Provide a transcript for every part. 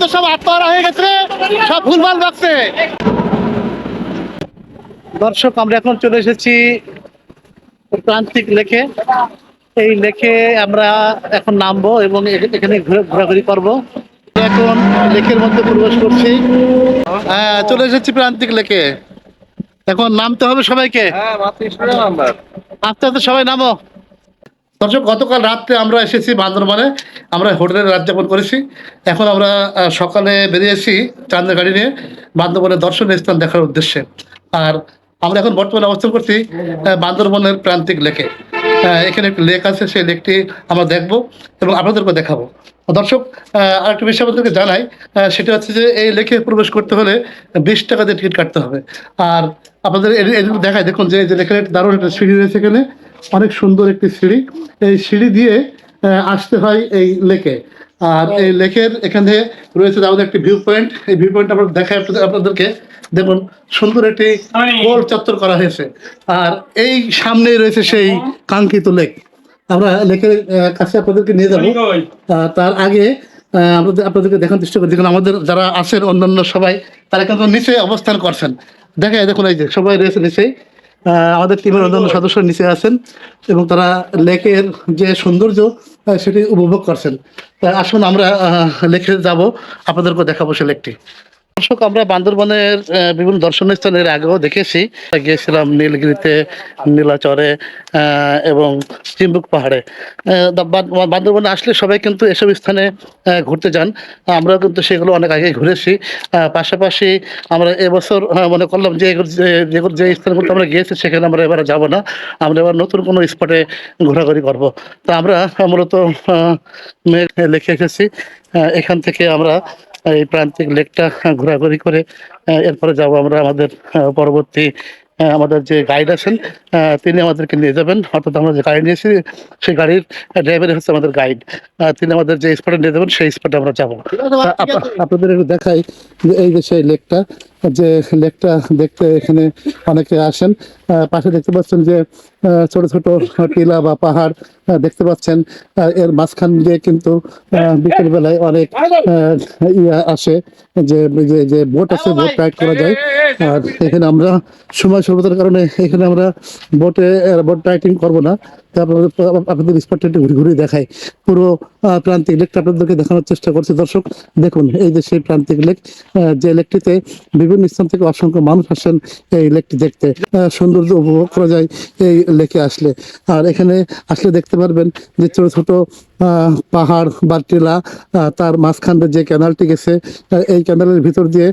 তো সব আত্মহারা হয়ে গেছে সব ভুলভাল ভাবছে দর্শক আমরা এখন চলে এসেছি প্রান্তিক লেখে এই লেখে আমরা এখন নামবো এবং এখানে ঘুরে- ঘোরাঘুরি করব। এখন লেখের মধ্যে প্রবেশ করছি। হ্যাঁ চলে এসেছি প্রান্তিক লেখে এখন নামতে হবে সবাইকে। হ্যাঁ আস্তে আস্তে সবাই নামো। দর্শক, গতকাল রাত্রে আমরা এসেছি বান্দরবানে। আমরা হোটেলে রাত যাপন করেছি। এখন আমরা সকালে বেরিয়েছি চাঁদের গাড়ি নিয়ে বান্দরবনের দর্শনীয় স্থান দেখার উদ্দেশ্যে। আর আমরা এখন বর্তমানে অবস্থান করছি বান্দরবনের প্রান্তিক লেকে। এখানে একটি লেক আছে, সেই লেকটি আমরা দেখব এবং আপনাদেরকে দেখাবো। দর্শক আরেকটা বিষয় আপনাদেরকে জানাই সেটা হচ্ছে যে এই লেকে প্রবেশ করতে হলে বিশ টাকা দিয়ে টিকিট কাটতে হবে। আর আপনাদের দেখায় দেখুন যে একটা দারুণ একটা সিঁড়ি রয়েছে এখানে। অনেক সুন্দর একটি সিঁড়ি। এই সিঁড়ি দিয়ে আসতে হয় এই লেকে। আর এই লেকের এখানে রয়েছে আমাদের একটি ভিউ পয়েন্ট এই ভিউ পয়েন্ট আমরা দেখাই আপনাদেরকে। দেখুন সুন্দর একটি গোল চত্বর করা হয়েছে। আর এই সামনেই রয়েছে সেই কাঙ্ক্ষিত লেক। আমরা লেকের কাছে আপনাদেরকে নিয়ে যাব। তার আগে আহ, আপনাদেরকে দেখার চেষ্টা করি। আমাদের যারা আছেন অন্যান্য সবাই তারা কিন্তু নিচে অবস্থান করছেন। দেখে দেখুন এই যে সবাই রয়েছে নিচেই। আমাদের টিমের অন্যান্য সদস্য নিচে আছেন এবং তারা লেকের যে সৌন্দর্য সেটি উপভোগ করছেন। আসুন আমরা লেখে লেকে যাব। আপনাদেরকে দেখাবো সে লেকটি। দর্শক, আমরা বান্দরবনের বিভিন্ন দর্শনীয় স্থানের আগেও দেখেছি। গিয়েছিলাম নীলগিরিতে, নীলাচরে এবং চিম্বুক পাহাড়ে। বান্দরবনে আসলে সবাই কিন্তু এসব স্থানে ঘুরতে যান। আমরাও কিন্তু সেগুলো অনেক আগে ঘুরেছি। পাশাপাশি আমরা এবছর মনে করলাম যে যে- স্থানগুলো আমরা গিয়েছি, সেখানে আমরা এবারে যাব না। আমরা এবার নতুন কোনো স্পটে ঘোরাঘুরি করব। তা আমরা মূলত লিখে এসেছি। এখান থেকে আমরা এই প্রান্তিক লেকটা ঘোরাঘুরি করে এরপরে যাব আমরা আমাদের পরবর্তী আমাদের যে গাইড আছেন আহ, তিনি আমাদেরকে নিয়ে যাবেন। অর্থাৎ আমরা যে গাড়ি নিয়েছি সেই গাড়ির ড্রাইভার হচ্ছে আমাদের গাইড তিনি আমাদের যে স্পটে নিয়ে যাবেন সেই স্পটে আমরা যাব। আপ- আপনাদের একটু দেখাই যে এই যে সেই লেকটা যে লেকটা দেখতে এখানে অনেকে আসেন পাশে দেখতে পাচ্ছেন যে ছোট ছোট টিলা বা পাহাড় দেখতে পাচ্ছেন এর মাঝখান দিয়ে কিন্তু বিকেল বেলায় অনেক ইয়ে আসে যে, যে- বোট আছে, বোট রাইড করা যায়। আর এখানে আমরা সময় স্বল্পতার কারণে এখানে আমরা বোটে, বোট রাইডিং করব না। আপনাদের স্পটটা ঘুরে ঘুরে দেখায়। পুরো প্রান্তিক লেকটা আপনাদেরকে দেখানোর চেষ্টা করছে। দর্শক, দেখুন, এই যে সেই প্রান্তিক লেক যে লেকটিতে বিভিন্ন স্থান থেকে অসংখ্য মানুষ আসেন এই লেকটি দেখতে। সৌন্দর্য উপভোগ করা যায় এই লেকে আসলে। আর এখানে আসলে দেখতে পারবেন যে ছোট ছোট পাহাড় বা টিলা তার মাঝখান দিয়ে যে ক্যানালটি গেছে এই ক্যানালের ভিতর দিয়ে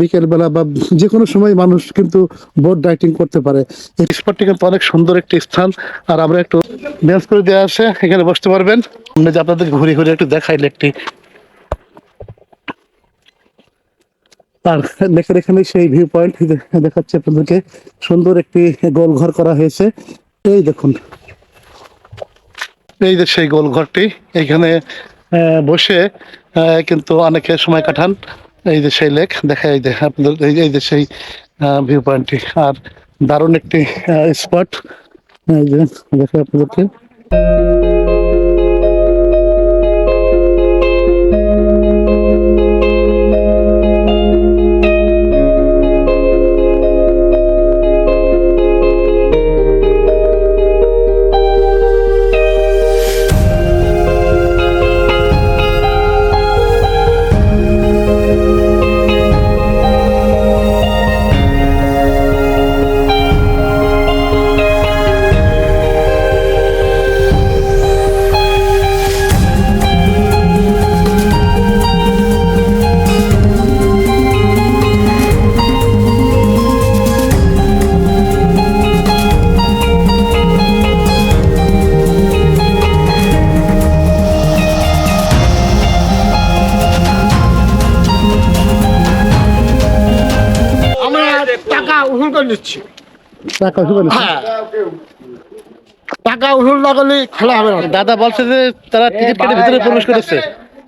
বিকেল বেলা বা যে কোনো সময় মানুষ কিন্তু বোট রাইডিং করতে পারে। এই স্পটটি কিন্তু অনেক সুন্দর একটি স্থান। আর আমরা একটু বেঞ্চ করে দেওয়া আছে এখানে বসতে পারবেন। আমরা যে আপনাদের ঘুরে ঘুরে একটু দেখাই লেকটি। আর এখানে সেই ভিউ পয়েন্ট দেখাচ্ছে আপনাদেরকে। সুন্দর একটি গোল ঘর করা হয়েছে। এই দেখুন। এই যে সেই গোল ঘরটি এইখানে আহ, বসে কিন্তু অনেকে সময় কাটান। এই যে সেই লেক দেখা এই যে আপনাদের এই এই যে সেই ভিউ পয়েন্টটি আর দারুণ একটি স্পট এই যে দেখে আপনাদেরকে। উসুল করে নিচ্ছি টাকা উসুল না। হ্যাঁ। টাকা উসুল না করলে খেলা হবে না। দাদা বলছে যে তারা টিকিট কেটে ভিতরে প্রবেশ করেছে।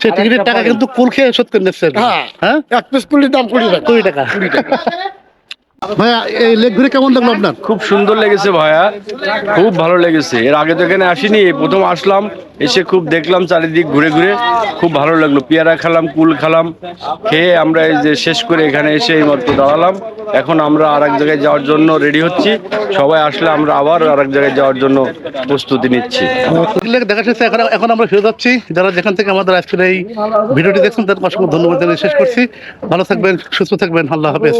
সেই টিকিটের টাকা কিন্তু কুল খেয়ে শোধ করে নিচ্ছে হ্যাঁ। হ্যাঁ? এক পিস কুলির দাম কুড়ি টাকা। কুড়ি টাকা। ভাইয়া এই লেক ঘুরে কেমন লাগল আপনার? খুব সুন্দর লেগেছে ভাইয়া। খুব ভালো লেগেছে। এর আগে তো এখানে আসিনি প্রথম আসলাম এসে খুব দেখলাম চারিদিক ঘুরে ঘুরে। খুব ভালো লাগল। পেয়ারা খেলাম কুল খেলাম খেয়ে আমরা এই যে শেষ করে এখানে এসে এই মাত্র দাঁড়ালাম। এখন আমরা আর এক জায়গায় যাওয়ার জন্য রেডি হচ্ছি। সবাই আসলে আমরা আবার আর এক জায়গায় যাওয়ার জন্য প্রস্তুতি নিচ্ছি। দেখা শেষে এখন এখন আমরা ফিরে যাচ্ছি। যারা যেখান থেকে আমাদের আজকের এই ভিডিওটি দেখছেন তাদের অসংখ্য ধন্যবাদ জানিয়ে শেষ করছি। ভালো থাকবেন সুস্থ থাকবেন। আল্লাহ হাফেজ।